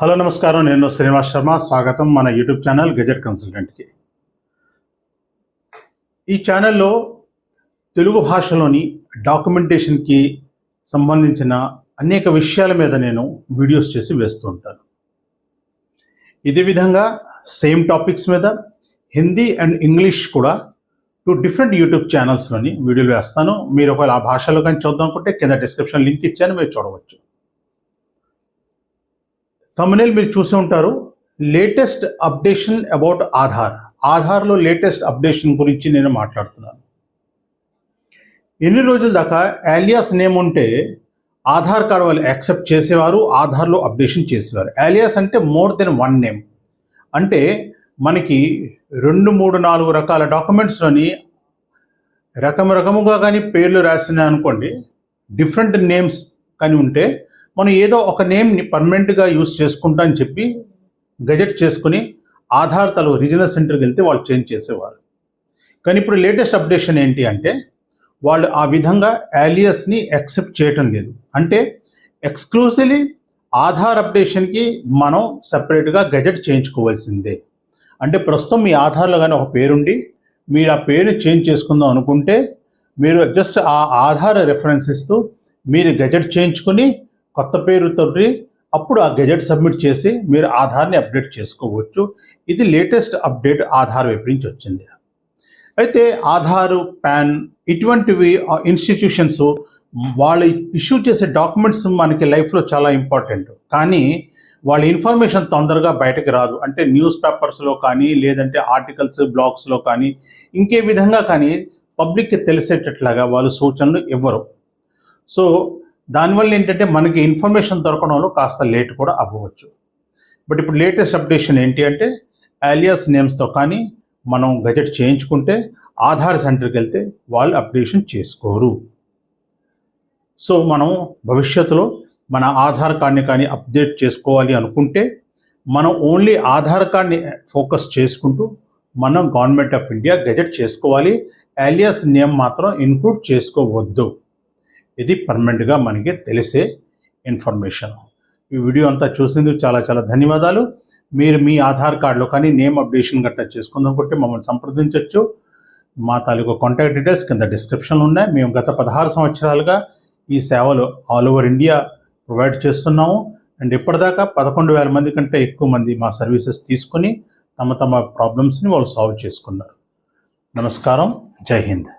Hello నమస్కారం. నేను శ్రీనివాస్ శర్మ. స్వాగతం మన యూట్యూబ్ ఛానల్ గెజెట్ కన్సల్టెంట్కి. ఈ ఛానల్లో తెలుగు భాషలోని డాక్యుమెంటేషన్కి సంబంధించిన అనేక విషయాల మీద నేను వీడియోస్ చేసి వేస్తూ ఉంటాను. ఇదే విధంగా సేమ్ టాపిక్స్ మీద హిందీ అండ్ ఇంగ్లీష్ కూడా టూ డిఫరెంట్ యూట్యూబ్ ఛానల్స్లోని వీడియోలు వేస్తాను. మీరు ఒకవేళ ఆ భాషలో కానీ చూద్దాం అనుకుంటే కింద డిస్క్రిప్షన్ లింక్ ఇచ్చాను మీరు చూడవచ్చు. తమిళ మీరు చూసి ఉంటారు లేటెస్ట్ అప్డేషన్ అబౌట్ ఆధార్ ఆధార్లో లేటెస్ట్ అప్డేషన్ గురించి నేను మాట్లాడుతున్నాను. ఎన్ని రోజుల దాకా యాలియాస్ నేమ్ ఉంటే ఆధార్ కార్డ్ వాళ్ళు యాక్సెప్ట్ చేసేవారు ఆధార్లో అప్డేషన్ చేసేవారు. యాలియాస్ అంటే మోర్ దెన్ వన్ నేమ్ అంటే మనకి రెండు మూడు నాలుగు రకాల డాక్యుమెంట్స్లోని రకం రకముగా కానీ పేర్లు రాసిన అనుకోండి డిఫరెంట్ నేమ్స్ కానీ ఉంటే మనం ఏదో ఒక నేమ్ని పర్మనెంట్గా యూస్ చేసుకుంటా అని చెప్పి గజెట్ చేసుకుని ఆధార్ తలు రీజనల్ సెంటర్కి వెళ్తే వాళ్ళు చేంజ్ చేసేవారు కానీ ఇప్పుడు లేటెస్ట్ అప్డేషన్ ఏంటి అంటే వాళ్ళు ఆ విధంగా యాలియస్ని యాక్సెప్ట్ చేయటం లేదు. అంటే ఎక్స్క్లూజివ్లీ ఆధార్ అప్డేషన్కి మనం సపరేట్గా గజెట్ చేయించుకోవాల్సిందే. అంటే ప్రస్తుతం మీ ఆధార్లో కానీ ఒక పేరుండి మీరు ఆ పేరు చేంజ్ చేసుకుందాం అనుకుంటే మీరు జస్ట్ ఆ ఆధార్ రెఫరెన్స్ ఇస్తూ మీరు గజెట్ చేయించుకుని కొత్త పేరుతోటి అప్పుడు ఆ గెజెట్ సబ్మిట్ చేసి మీరు ఆధార్ని అప్డేట్ చేసుకోవచ్చు. ఇది లేటెస్ట్ అప్డేట్ ఆధార్ వైపు నుంచి వచ్చింది. అయితే ఆధారు పాన్ ఇటువంటివి ఇన్స్టిట్యూషన్స్ వాళ్ళు ఇష్యూ చేసే డాక్యుమెంట్స్ మనకి లైఫ్లో చాలా ఇంపార్టెంట్. కానీ వాళ్ళ ఇన్ఫర్మేషన్ తొందరగా బయటకు రాదు. అంటే న్యూస్ పేపర్స్లో కానీ లేదంటే ఆర్టికల్స్ బ్లాగ్స్లో కానీ ఇంకే విధంగా కానీ పబ్లిక్కి తెలిసేటట్లాగా వాళ్ళు సూచనలు ఇవ్వరు. సో దానివల్ల ఏంటంటే మనకి ఇన్ఫర్మేషన్ దొరకడంలో కాస్త లేట్ కూడా అవ్వవచ్చు. బట్ ఇప్పుడు లేటెస్ట్ అప్డేషన్ ఏంటి అంటే ఆలియాస్ నేమ్స్తో కానీ మనం గజెట్ చేయించుకుంటే ఆధార్ సెంటర్కి వెళ్తే వాళ్ళు అప్డేషన్ చేసుకోరు. సో మనం భవిష్యత్తులో మన ఆధార్ కార్డ్ని కానీ అప్డేట్ చేసుకోవాలి అనుకుంటే మనం ఓన్లీ ఆధార్ కార్డ్ని ఫోకస్ చేసుకుంటూ మనం గవర్నమెంట్ ఆఫ్ ఇండియా గజెట్ చేసుకోవాలి. ఆలియాస్ నేమ్ మాత్రం ఇన్క్లూడ్ చేసుకోవద్దు. ఇది పర్మనెంట్గా మనకి తెలిసే ఇన్ఫర్మేషన్ ఈ వీడియో అంతా చూసినందుకు చాలా చాలా ధన్యవాదాలు. మీరు మీ ఆధార్ కార్డులో కానీ నేమ్ అప్డేషన్ గట్టా చేసుకుందనుకుంటే మమ్మల్ని సంప్రదించవచ్చు మా తాలూకు కాంటాక్ట్ డీటెయిల్స్ కింద డిస్క్రిప్షన్లో ఉన్నాయి. మేము గత పదహారు సంవత్సరాలుగా ఈ సేవలు ఆల్ ఓవర్ ఇండియా ప్రొవైడ్ చేస్తున్నాము. అండ్ ఇప్పటిదాకా పదకొండు వేల మంది కంటే ఎక్కువ మంది మా సర్వీసెస్ తీసుకుని తమ తమ ప్రాబ్లమ్స్ని వాళ్ళు సాల్వ్ చేసుకున్నారు. నమస్కారం. జై హింద్.